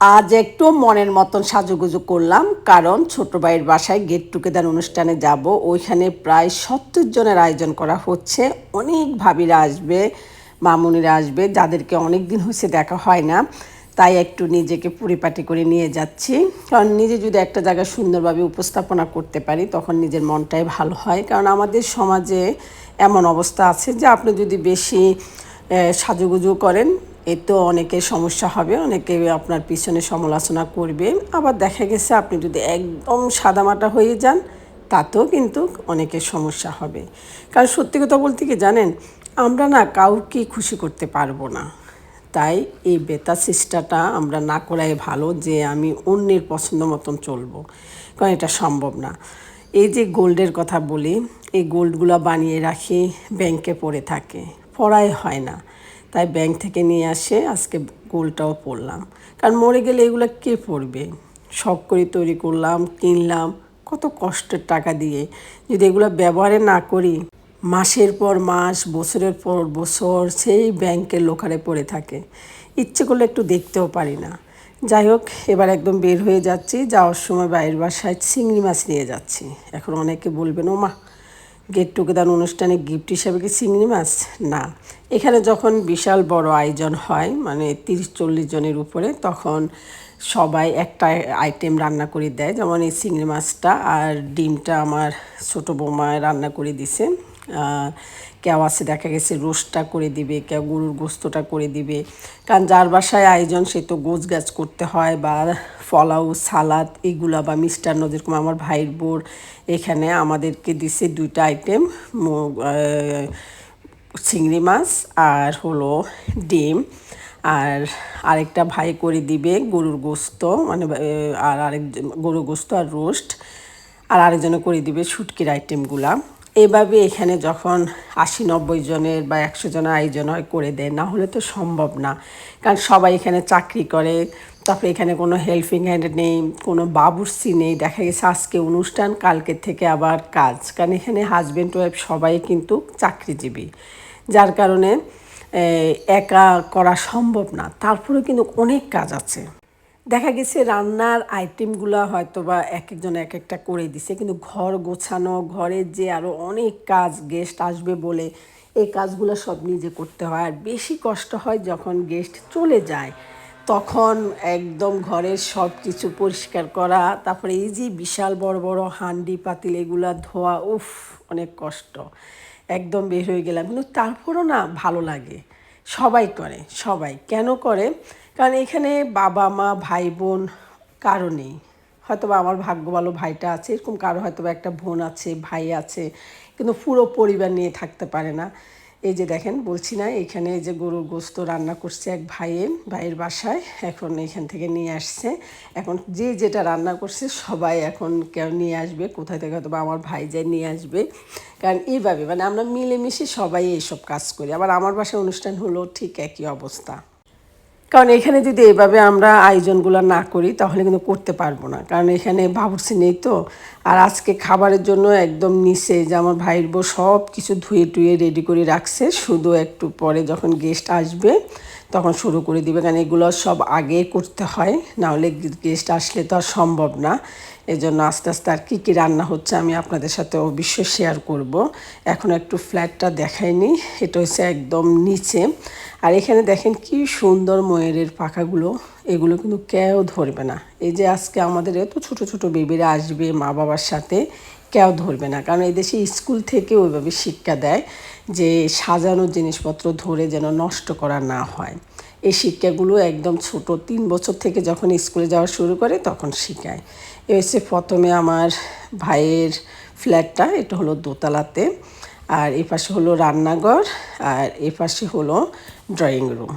আজ একটু মনের মতন সাজুগুজু করলাম, কারণ ছোট ভাইয়ের বাসায় গেট টুগেদার অনুষ্ঠানে যাব। ওইখানে প্রায় সত্তর জনের আয়োজন করা হচ্ছে। অনেক ভাবিরা আসবে, মামুনিরা আসবে, যাদেরকে অনেক দিন হয়েছে দেখা হয় না। তাই একটু নিজেকে পরিপাটি করে নিয়ে যাচ্ছি। কারণ নিজে যদি একটা জায়গায় সুন্দরভাবে উপস্থাপনা করতে পারি, তখন নিজের মনটাই ভালো হয়। কারণ আমাদের সমাজে এমন অবস্থা আছে যে আপনি যদি বেশি সাজুগুজু করেন এতে অনেকের সমস্যা হবে, অনেকে আপনার পিছনে সমালোচনা করবে। আবার দেখা গেছে আপনি যদি একদম সাদামাটা হয়ে যান, তাতেও কিন্তু অনেকের সমস্যা হবে। কারণ সত্যি কথা বলতে কি জানেন, আমরা না কাউকে খুশি করতে পারব না। তাই এই বেতা চেষ্টাটা আমরা না করাই ভালো যে আমি অন্যের পছন্দ মতন চলবো, কারণ এটা সম্ভব না। এই যে গোল্ডের কথা বলি, এই গোল্ডগুলো বানিয়ে রাখি ব্যাংকে পড়ে থাকে, পড়াই হয় না। তাই ব্যাংক থেকে নিয়ে আসে, আজকে গোলটাও পড়লাম। কারণ মরে গেলে এগুলো কে পড়বে? শখ করে তৈরি করলাম, কিনলাম, কত কষ্টের টাকা দিয়ে। যদি এগুলো ব্যবহারে না করি, মাসের পর মাস, বছরের পর বছর সেই ব্যাংকের লোকারে পড়ে থাকে। ইচ্ছে করলে একটু দেখতেও পারি না। যাই হোক, এবার একদম বের হয়ে যাচ্ছি, যাওয়ার সময় বাইরের বাসায় চিংড়ি মাছ নিয়ে যাচ্ছি। এখন অনেকে বলবেন ও মা গেট টুগেদার অনুষ্ঠানে গিফট হিসাবে কি চিংড়ি মাছ না। এখানে যখন বিশাল বড় আয়োজন হয় মানে তিরিশ চল্লিশ জনের উপরে, তখন সবাই একটা আইটেম রান্না করে দেয়। যেমন এই চিংড়ি মাছটা আর ডিমটা আমার ছোটো বৌমায় রান্না করে দিছে। কেউ আছে, দেখা গেছে রোস্টটা করে দিবে, কেউ গরুর গোস্তটা করে দিবে। কারণ যার বাসায় আয়োজন, সে তো গোছ গাছ করতে হয় বা ফলাও সালাদ এগুলা বা মিষ্টান্ন যেরকম আমার ভাইয়ের বোর, এখানে আমাদেরকে দিছে দুইটা আইটেম চিংড়ি মাছ আর হলো ডিম। আর আরেকটা ভাই করে দিবে গরুর গোস্ত মানে আর আরেক, গরুর গোস্ত আর রোস্ট। আর আরেকজনে করে দিবে শুটকির আইটেমগুলা এভাবে এখানে যখন আশি, নব্বই জনের বা একশো জনের আয়োজন হয় করে দেয় না হলে তো সম্ভব না। কারণ সবাই এখানে চাকরি করে, তারপরে এখানে কোনো হেল্পিং হ্যান্ড নেই, কোনো বাবুর্চি নেই। দেখা গেছে আজকে অনুষ্ঠান, কালকে থেকে আবার কাজ। কারণ এখানে হাজব্যান্ড ওয়াইফ সবাই কিন্তু চাকরিজীবী। যার কারণে একা করা সম্ভব না। তারপরেও কিন্তু অনেক কাজ আছে। দেখা গেছে রান্নার আইটেমগুলো হয়তো বা এক একজন এক একটা করে দিছে, কিন্তু ঘর গোছানো, ঘরের যে আরও অনেক কাজ গেস্ট আসবে বলে এই কাজগুলো সব নিজে করতে হয়। আর বেশি কষ্ট হয় যখন গেস্ট চলে যায়, তখন একদম ঘরের সব কিছু পরিষ্কার করা, তারপরে এই যে বিশাল বড় বড় হান্ডি, পাতিল এগুলা ধোয়া, উফ, অনেক কষ্ট। একদম বের হয়ে গেলাম। কিন্তু তারপরও না ভালো লাগে। সবাই করে, সবাই। কেন করে? কারণ এখানে বাবা, মা, ভাই, বোন কারও নেই। হয়তো বা আমার ভাগ্য ভালো ভাইটা আছে, এরকম কারও হয়তো বা একটা বোন আছে, ভাই আছে, কিন্তু পুরো পরিবার নিয়ে থাকতে পারে না। এই যে দেখেন, বলছি না, এখানে যে গরুর গোস্ত রান্না করছে এক ভাইয়ে ভাইয়ের বাসায়, এখন এখান থেকে নিয়ে আসছে। এখন যে যেটা রান্না করছে, সবাই এখন কেউ নিয়ে আসবে, কোথায় থেকে হয়তো বা আমার ভাই যায় নিয়ে আসবে। কারণ এইভাবে মানে আমরা মিলেমিশে সবাই এইসব কাজ করি। আবার আমার বাসায় অনুষ্ঠান হলো ঠিক একই অবস্থা। কারণ এখানে যদি এভাবে আমরা আয়োজনগুলো না করি, তাহলে কিন্তু করতে পারব না। কারণ এখানে বাবুর্চি নেই তো। আর আজকে খাবারের জন্য একদম নিচে যে আমার ভাইয়ের বউ সব কিছু ধুয়ে টুয়ে রেডি করে রাখছে, শুধু একটু পরে যখন গেস্ট আসবে, তখন শুরু করে দিবে। কারণ এগুলো সব আগে করতে হয়, নাহলে গেস্ট আসলে তো আর সম্ভব না। এই জন্য আস্তে আস্তে আর কী কী রান্না হচ্ছে আমি আপনাদের সাথে অবশ্যই শেয়ার করব। এখন একটু ফ্ল্যাটটা দেখাইনি এটা হচ্ছে একদম নিচে। আর এখানে দেখেন কি সুন্দর ময়ূরের পাখাগুলো, এগুলো কিন্তু কেউ ধরবে না। এই যে আজকে আমাদের এত ছোট ছোট বেবিরা আসবে মা বাবার সাথে, কেউ ধরবে না। কারণ এই দেশে স্কুল থেকে ওইভাবে শিক্ষা দেয় যে সাজানো জিনিসপত্র ধরে যেন নষ্ট করা না হয়। এই শিক্ষাগুলো একদম ছোট, তিন বছর থেকে যখন স্কুলে যাওয়া শুরু করে তখন শিখায়। এ হচ্ছে প্রথমে আমার ভাইয়ের ফ্ল্যাটটা, এটা হলো দোতলাতে, আর এ পাশে হলো রান্নাঘর, আর এ পাশে হলো ড্রয়িং রুম।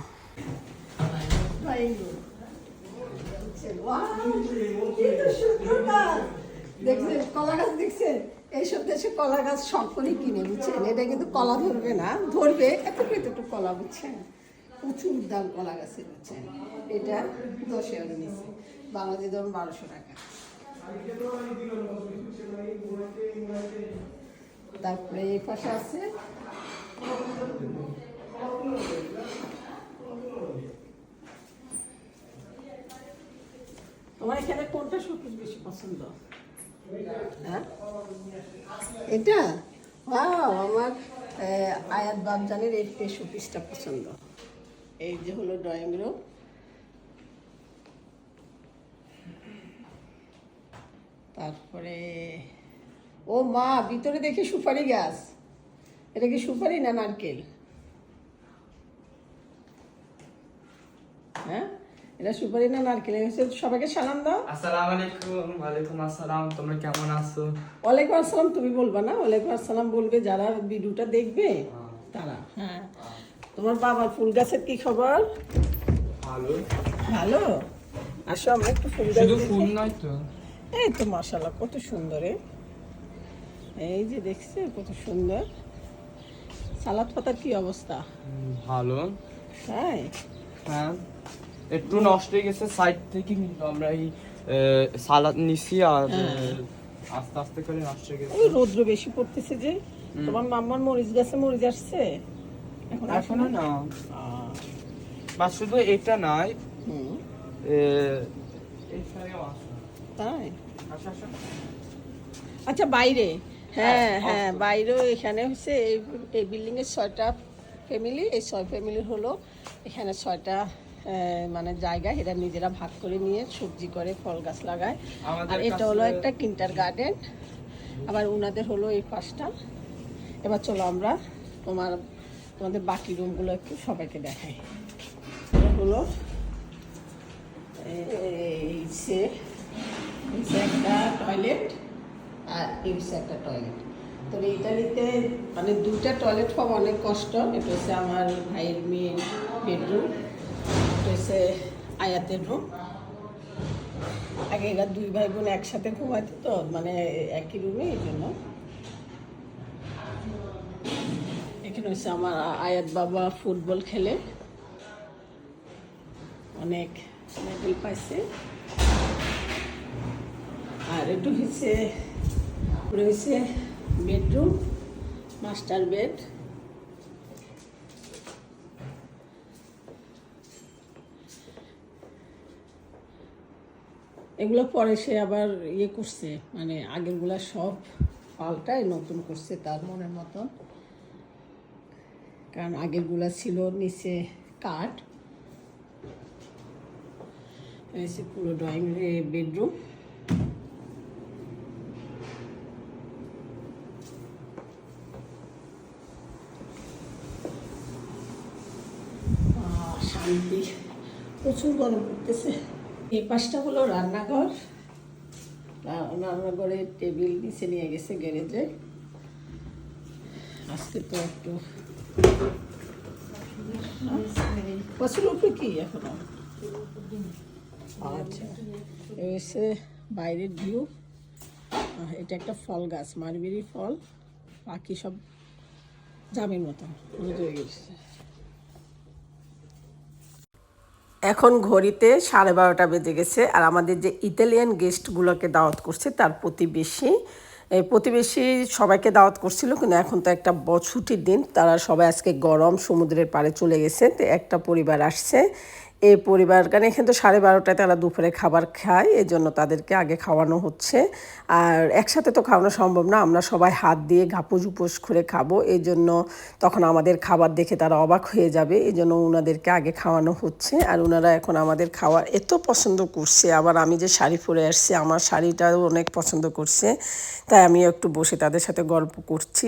কলা দেখছেন? এইসব দেশে কলা গাছ সকলেই কিনে, বুঝছেন? এটা কিন্তু কলা ধরবে না, ধরবে এত একটু কলা, বুঝছেন? প্রচুর দাম কলা গাছের বুঝছেন এটা দশ নিচ্ছে বাংলাদেশ ধরুন বারোশো টাকা। তারপরে এই পাশে আছে। তোমার এখানে কোনটা শোপিস বেশি পছন্দ? হ্যাঁ? এটা? আমার আয়াত বাবজানের এই এই শোপিসটা পছন্দ। এই যে হলো ড্রয়িং রুম তারপরে ও মা ভিতরে দেখি সুপারি গাছ। এটা কি সুপারি না নারকেল? হ্যাঁ? এটা সুপারি না নারকেল? সবাইকে সালাম দাও। আসসালামু আলাইকুম ওয়ালাইকুম আসসালাম তোমরা কেমন আছো? ওয়ালাইকুম আসসালাম তুমি বলবা না? ওয়ালাইকুম আসসালাম বলবে যারা ভিডিওটা দেখবে তারা হ্যাঁ। তোমার বাবার ফুল গাছের কি খবর? ভালো। ভালো? আসো আমরা একটু ফুল গাছ শুধু ফুল নয় তো। এই তো মাশাল্লাহ কত সুন্দর এই যে দেখছে কত সুন্দর। সালাদ পাতার কি অবস্থা? ভালো। তাই? হ্যাঁ একটু নষ্ট হয়ে গেছে সাইড থেকে কিন্তু আমরা এই সালাদ নিছি আর আস্তে আস্তে করে নষ্ট হয়ে গেছে। ওই রৌদ্র বেশি পড়তেছে যে। তোমার মাম্মার মরিচ গাছে মরিচ আসছে? এখনও না। বা শুধু এটা আছে তাই? আচ্ছা বাইরে। হ্যাঁ হ্যাঁ, হ্যাঁ বাইরেও এখানে হচ্ছে এই এই বিল্ডিং এর ছয়টা ফ্যামিলি এই ছয় ফ্যামিলির হলো এখানে ছয়টা মানে জায়গা এরা নিজেরা ভাগ করে নিয়ে সবজি করে ফল গাছ লাগায়। আর এটা হলো একটা কিন্টার গার্ডেন আবার উনাদের হলো এই পাশটা এবার চলো আমরা তোমার তোমাদের বাকি রুমগুলো একটু সবাইকে দেখাই। হলো এই- সে একটা টয়লেট আর এই একটা টয়লেট তো ইটালিতে মানে দুটা টয়লেট পাওয়া অনেক কষ্ট। এটা হচ্ছে আমার ভাইয়ের মেয়ের বেডরুম এটা হচ্ছে আয়াতের রুম আগে এরা দুই ভাই বোন একসাথে ঘুমাইতো তো মানে একই রুমে এই জন্য। এখানে হচ্ছে আমার আয়াত বাবা ফুটবল খেলে। অনেক মেডেল পাইছে। আর একটু হচ্ছে রয়েছে বেডরুম মাস্টার বেড এগুলো পরে সে আবার ইয়ে করছে মানে আগেরগুলা সব পাল্টায় নতুন করছে তার মনের মতন। কারণ আগেরগুলা ছিল নিচে কাঠ। পুরো ড্রয়িং বেডরুম শান্তি। প্রচুর গরম পড়তেছে। এই পাশটা হলো রান্নাঘর। রান্নাঘরের টেবিল নিচে নিয়ে গেছে গ্যারেজে। আজকে তো একটু উপরে কি এখনও? আচ্ছা হচ্ছে বাইরের ভিউ এটা একটা ফল গাছ, মারবেরি ফল। বাকি সব জামের মতন এখন ঘড়িতে সাড়ে বারোটা বেজে গেছে, আর আমাদের যে ইতালিয়ান গেস্টগুলোকে দাওয়াত করছে, তার প্রতিবেশী প্রতিবেশী সবাইকে দাওয়াত করছিল, কিন্তু এখন তো একটা ছুটির দিন। তারা সবাই আজকে গরম সমুদ্রের পাড়ে চলে গেছে, একটা পরিবার আসছে। এই পরিবার কারণ এখানে তো সাড়ে বারোটায় তারা দুপুরে খাবার খায় এই জন্য তাদেরকে আগে খাওয়ানো হচ্ছে। আর একসাথে তো খাওয়ানো সম্ভব না আমরা সবাই হাত দিয়ে ঘাপুস উপোস করে খাব এই জন্য তখন আমাদের খাবার দেখে তারা অবাক হয়ে যাবে এই জন্য ওনাদেরকে আগে খাওয়ানো হচ্ছে। আর ওনারা এখন আমাদের খাওয়া এত পছন্দ করছে আবার আমি যে শাড়ি পরে আসছি আমার শাড়িটাও অনেক পছন্দ করছে তাই আমি একটু বসে তাদের সাথে গল্প করছি।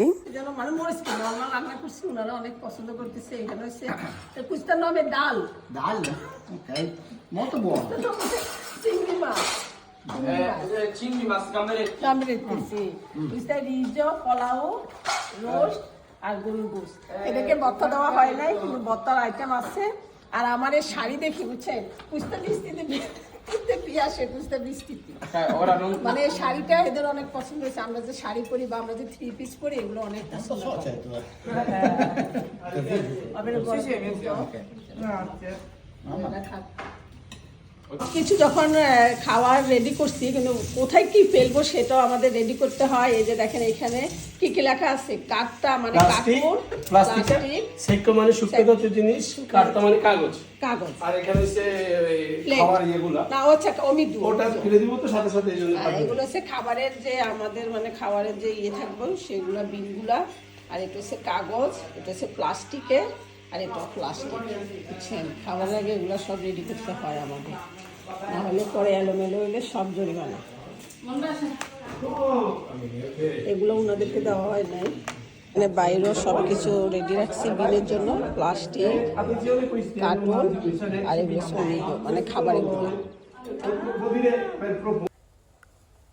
মানে মরিচ নর্মাল রান্না করছি ওনারা অনেক পছন্দ করতেছে এখানে হচ্ছে কুস্তার ডাল? Dal? Ok, molto buono. চিংড়ি মাছ চিংড়ি মাছ কামেরে কামড়েতে সি কুস্তা রিজো পোলাও রোস্ট আর গরুর গোস এদেরকে ভর্তা দেওয়া হয় নাই কিন্তু ভর্তার আইটেম আছে। আর আমার এই শাড়ি দেখি বুঝছেন কুস্তা বৃষ্টিতে কুস্তে পিয়াসে কুস্তা বৃষ্টিতে। মানে এই শাড়িটা এদের অনেক পছন্দ হয়েছে। আমরা যে শাড়ি পরি বা আমরা যে থ্রি পিস পরি এগুলো অনেক পছন্দ So, কিছু যখন খাওয়ার রেডি করছি কিন্তু কোথায় কি ফেলব সেটাও আমাদের রেডি করতে হয়। এই যে দেখেন এখানে কি কি লেখা আছে? কাঠটা মানে প্লাস্টিক কাপড় প্লাস্টিক প্লাস্টিক সেক্য মানে শুক্তগত জিনিস কাঠটা মানে কাগজ। কাগজ। আর এখানে হচ্ছে খাবার ইয়েগুলা। না অমিদু ওটা ফেলে দিব তো সাথে সাথে এই এগুলো হচ্ছে খাবারের যে আমাদের মানে খাবারের যে ইয়ে থাকবে সেগুলো বিলগুলা আর এটা হচ্ছে কাগজ এটা হচ্ছে প্লাস্টিকের। আর এটা প্লাস্টিক বুঝছেন? খাবারের আগে এগুলো সব রেডি করতে হয় আমাদের নাহলে পরে এলোমেলো হলে সব জরিমানা এগুলো ওনাদেরকে দেওয়া হয় নাই। মানে বাইরেও সব কিছু রেডি রাখছি বিলের জন্য প্লাস্টিক কার্টুন আর এগুলো সব মানে খাবার এগুলো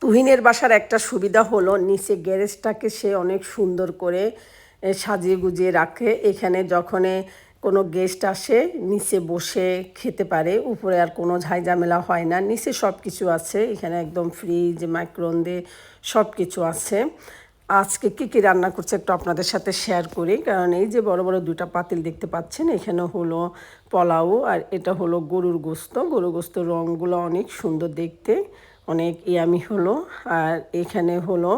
তুহিনের বাসার একটা সুবিধা হলো, নিচে গ্যারেজটাকে সে অনেক সুন্দর করে সাজিয়ে গুজিয়ে রাখে। এখানে যখন কোনো গেস্ট আসে, নিচে বসে খেতে পারে। উপরে আর কোনো ঝাইঝামেলা হয় না। নিচে সব কিছু আছে। এখানে একদম ফ্রিজ মাইক্রোওভেন সব কিছু আছে। আজকে কী কী রান্না করছে একটু আপনাদের সাথে শেয়ার করি। কারণ এই যে বড় বড় দুটা পাতিল দেখতে পাচ্ছেন, এখানে হলো পোলাও আর এটা হলো গরুর গোস্ত। গরুর গোস্ত রঙগুলো অনেক সুন্দর দেখতে, অনেক ইয়ামি হলো। আর এখানে হলো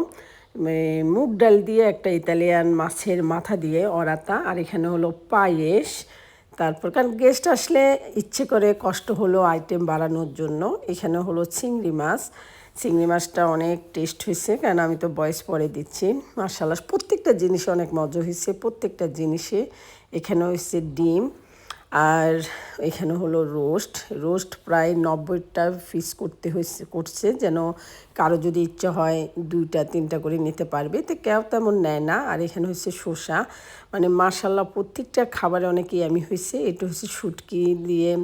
মুগ ডাল দিয়ে একটা ইতালিয়ান মাছের মাথা দিয়ে অরাতা, আর এখানে হলো পায়েস। তারপর কারণ গেস্ট আসলে ইচ্ছে করে কষ্ট হলো আইটেম বাড়ানোর জন্য। এখানে হলো চিংড়ি মাছ। চিংড়ি মাছটা অনেক টেস্ট হয়েছে, কারণ আমি তো বয়স পরে দিচ্ছি। মার্শাল্লাহ প্রত্যেকটা জিনিসে অনেক মজা হয়েছে, প্রত্যেকটা জিনিসে। এখানে হয়েছে ডিম আর এখানে হলো রোস্ট। রোস্ট প্রায় নব্বইটা পিস করতে হয়েছে, করছে। যেন কারও যদি ইচ্ছা হয় দুইটা, তিনটা করে নিতে পারবে। তো কেউ তেমন নেয় না। আর এখানে হচ্ছে শসা। মানে মার্শাল্লাহ প্রত্যেকটা খাবারে অনেক আমি হয়েছে। এটা হচ্ছে শুটকি দিয়ে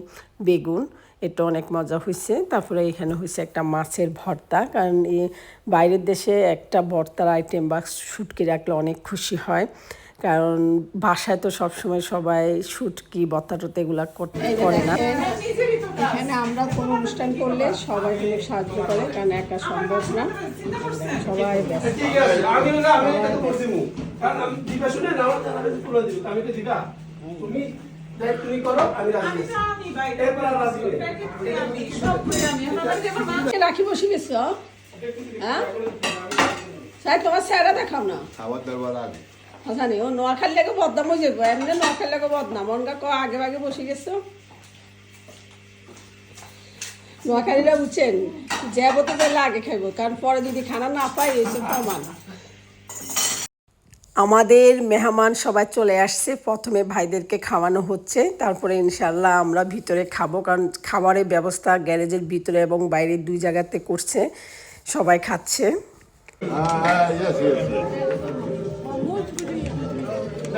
বেগুন। এটা অনেক মজা হয়েছে। তারপরে এখানে হয়েছে একটা মাছের ভর্তা। কারণ এই বাইরের দেশে একটা ভর্তার আইটেম বা শুটকি রাখলে অনেক খুশি হয়। কারণ বাসায় তো সবসময় সবাই শুটকি ভর্তা টর্তা এগুলো করতে করে না। এখানে আমরা কোনো অনুষ্ঠান করলে সবাই মিলে সাহায্য করে কারণ একা সম্ভব না। সবাই তুমি রাখি বসে গেছো? হ্যাঁ? তোমার স্যারা দেখাও না। খাবার দাবার আগে। জানি ও নোয়াখালী লেগে বদনাম হয়ে যাব। এমনি নোয়াখালী লেগে বদনাম। অনগা ক, আগে আগে বসে গেছো? নোয়াখালীরা বুঝছেন যাব তো তাহলে আগে খাইবো, কারণ পরে যদি খানা না পাই এসে প্রমাণ। আমাদের মেহমান সবাই চলে আসছে। প্রথমে ভাইদেরকে খাওয়ানো হচ্ছে। তারপরে ইনশাল্লাহ আমরা ভিতরে খাব, কারণ খাবারের ব্যবস্থা গ্যারেজের ভিতরে এবং বাইরে দুই জায়গাতে করছে। সবাই খাচ্ছে।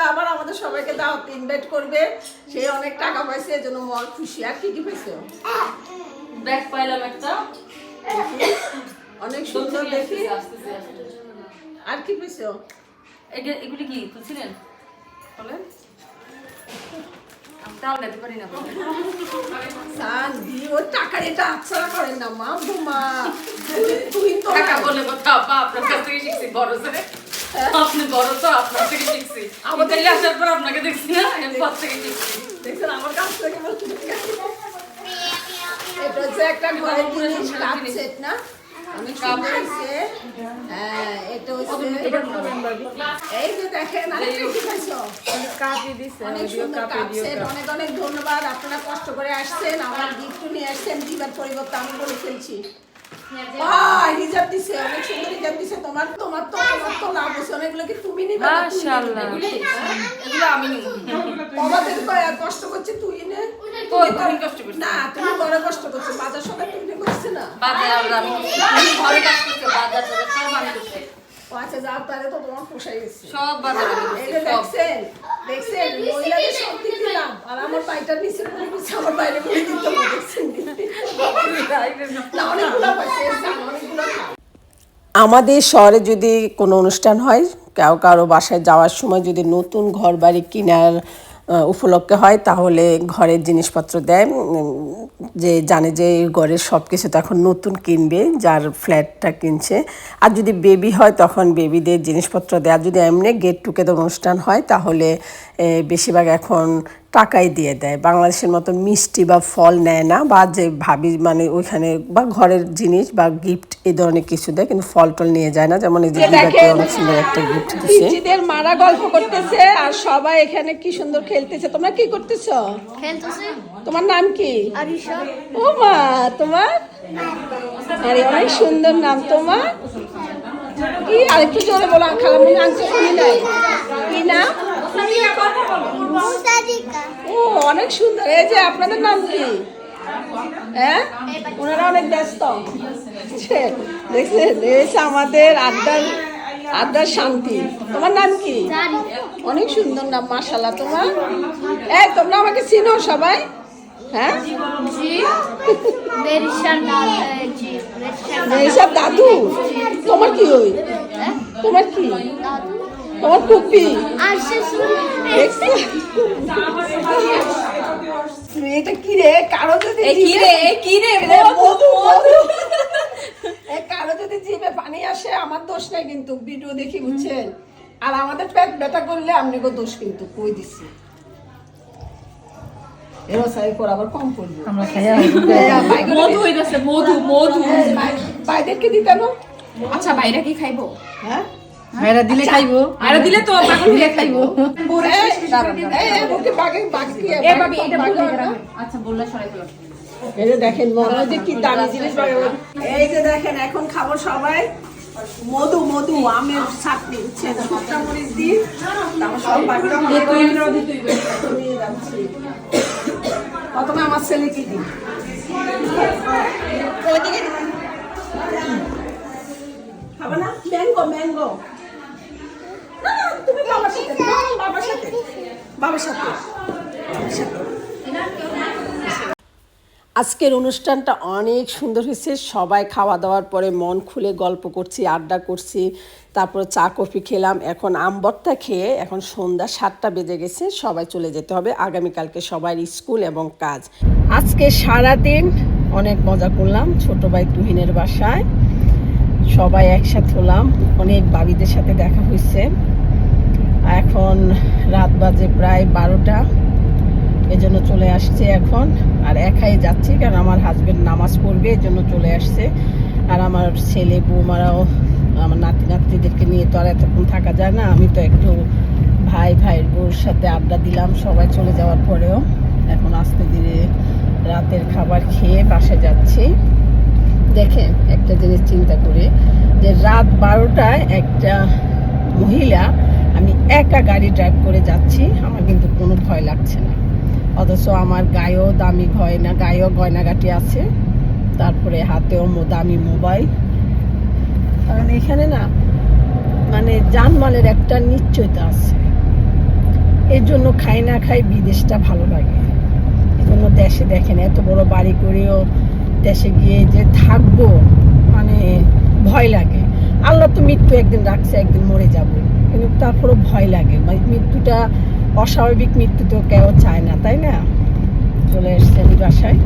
দিবা আবার আমাদের সবাইকে দাওয়াত ইনভাইট করবে। সে অনেক টাকা পাইছে এজন্য মন খুশি। আর কি কি পাইছো? ব্যাগ পাইলাম একটা। অনেক সুন্দর দেখি। আর কি পাইছো এগে- এগুলি কি? তুলছিলেন? বলেন। টাকা বলে কথা আপা আপনার কাছ থেকে শিখছি বড় আপনি বড় তো আপনার থেকে শিখছি আমাদের আসার পর আপনাকে দেখছি না এরপর থেকে শিখছি দেখছেন আমার কাছ থেকে এটা হচ্ছে একটা ঘরের জিনিস কাপ সেট না? অনেক সুন্দর হয়েছে। হ্যাঁ এটা হচ্ছে এই যে দেখেন আরেকটা কি অনেক সুন্দর কাপ সেট অনেক অনেক ধন্যবাদ। আপনারা কষ্ট করে আসছেন আমার গিফট নিয়ে আসছেন দিবার পরিবর্তে আমি বলে ফেলছি। দিছে তোমার তোমার তো তোমার তো লাভ হচ্ছে অনেকগুলো কি তুমি নিবে না তুমি নিবে? এগুলি এগুলো আমি নিব। আমাদের কয়া কষ্ট করছে তুই নে। কই, তুমি কষ্ট করছ? না তুমি বড় কষ্ট করছ। বাজার সবাই তুমি করছে না? বাজার আর আমি আমি ঘরে কাজ করছি বাজার সব আমি করছি। ও তাহলে তো তোমার পোষাই গেছে। সব বাজার আমি করছি এই যে সব। দেখছেন? দেখছেন? মহিলাদের সব দিক দিলাম। আর আমার পাইটার নিচে পড়ে গেছে আমার বাইরে পড়ে দিতে হবে দেখছেন না অনেকগুলো পাইছে জানো, অনেকগুলো খাও আমাদের শহরে যদি কোনো অনুষ্ঠান হয়, কেউ কারও বাসায় যাওয়ার সময় যদি নতুন ঘর বাড়ি কেনার উপলক্ষে হয়, তাহলে ঘরের জিনিসপত্র দেয় যে জানে যে ঘরের সব কিছু তো এখন নতুন কিনবে, যার ফ্ল্যাটটা কিনছে। আর যদি বেবি হয়, তখন বেবিদের জিনিসপত্র দেয়। আর যদি এমনি গেট টুগেদার অনুষ্ঠান হয়, তাহলে বেশিরভাগ এখন টাকাই দিয়ে দেয়। বাংলাদেশের মতো মিষ্টি বা ফল নেয় না, বা যে ভাবি মানে ওইখানে বা ঘরের জিনিস বা গিফট এই ধরনের কিছু দেয় কিন্তু ফল টল নিয়ে যায় না। যেমন এই যে অনেক সুন্দর একটা গিফট পিচ্চিদের মারা গল্প করতেছে আর সবাই এখানে কি সুন্দর খেলতেছে। তোমরা কি করতেছো? খেলতেছে। তোমার নাম কি? আরিশা। ও মা তোমার? আরে অনেক সুন্দর নাম। তোমার? কি আরেকটু জোরে বলো খালামুনি আনছে শুনি নাই কি নাম? মুসাদিকা ও অনেক সুন্দর। এই যে আপনাদের নাম কি? হ্যাঁ? ওনারা অনেক ব্যস্ত? দেখছেন হচ্ছে আমাদের আড্ডার আড্ডার শান্তি। তোমার নাম কি? অনেক সুন্দর নাম মাশাল্লাহ তোমার? এই তোমরা আমাকে চিনো সবাই? হ্যাঁ? দাদু? তোমার কি ওই? তোমার কি? তোমার শুনে দেখছ? এটা কি রে? কারও যদি কি রে? কি রে? মধু মধু এ কারও যদি জিভে পানি আসে আমার দোষ নাই কিন্তু। ভিডিও দেখি বুঝছেন? আর আমাদের পেট ব্যথা করলে আপনাকে দোষ কিন্তু কই দিছি? এবার সাই করে আবার কম পড়বে আমরা মধু হইতাছে মধু মধু। বাইদেরকে দিতে আচ্ছা বাইরে কি খাইবো? হ্যাঁ? ভাইরা দিলে খাইবো। আর দিলে তো পাগল হয়ে খাইবো। আচ্ছা বললা সরাই ফেলো। এই দেখেন মনে যে কি দামি জিনিস এই যে দেখেন এখন খাব সবাই। মধু মধু আমের চাটনি বুঝছেন? শুকনা মরিচ দিয়ে। প্রথমে আমার ছেলেকে দিই। খাবে না? Mango mango. আজকের অনুষ্ঠানটা অনেক সুন্দর হয়েছে। সবাই খাওয়া দাওয়ার পরে মন খুলে গল্প করছি, আড্ডা করছি। তারপর চা, কফি খেলাম। এখন আমবত্তা খেয়ে এখন সন্ধ্যা সাতটা বেজে গেছে। সবাই চলে যেতে হবে। আগামীকালকে সবার স্কুল এবং কাজ। আজকে সারাদিন অনেক মজা করলাম। ছোট ভাই তুহিনের বাসায়। সবাই একসাথে হলাম। অনেক বাবিদের সাথে দেখা হয়েছে। এখন রাত বাজে প্রায় বারোটা। এজন্য চলে আসছে এখন। আর একাই যাচ্ছি, কারণ আমার হাজবেন্ড নামাজ পড়বে, এজন্য চলে আসছে। আর আমার ছেলে, বৌমারাও, আমার নাতি নাতনিদেরকে নিয়ে তো আর এতক্ষণ থাকা যায় না। আমি তো একটু ভাই ভাইয়ের বউর সাথে আড্ডা দিলাম, সবাই চলে যাওয়ার পরেও। এখন আস্তে ধীরে রাতের খাবার খেয়ে বাসে যাচ্ছি। দেখেন, একটা জিনিস চিন্তা করে যে রাত বারোটায় একটা মহিলা আমি একা গাড়ি ড্রাইভ করে যাচ্ছি, আমার কিন্তু কোনো ভয় লাগছে না। অথচ আমার গায়েও দামি গয়না গায়েও গয়নাগাটি আছে, তারপরে হাতেও দামি মোবাইল। কারণ এখানে না মানে জানমালের একটা নিশ্চয়তা আছে। এর জন্য খাই না খাই বিদেশটা ভালো লাগে। এই জন্য দেশে দেখেন, এত বড় বাড়ি করেও দেশে গিয়ে যে থাকব মানে ভয় লাগে। আল্লাহ তো মৃত্যু একদিন রাখছে, একদিন মরে যাব। কিন্তু তারপরও ভয় লাগে। মানে মৃত্যুটা অস্বাভাবিক মৃত্যু তো কেউ চায় না, তাই না? চলে এসছে আমি বাসায়।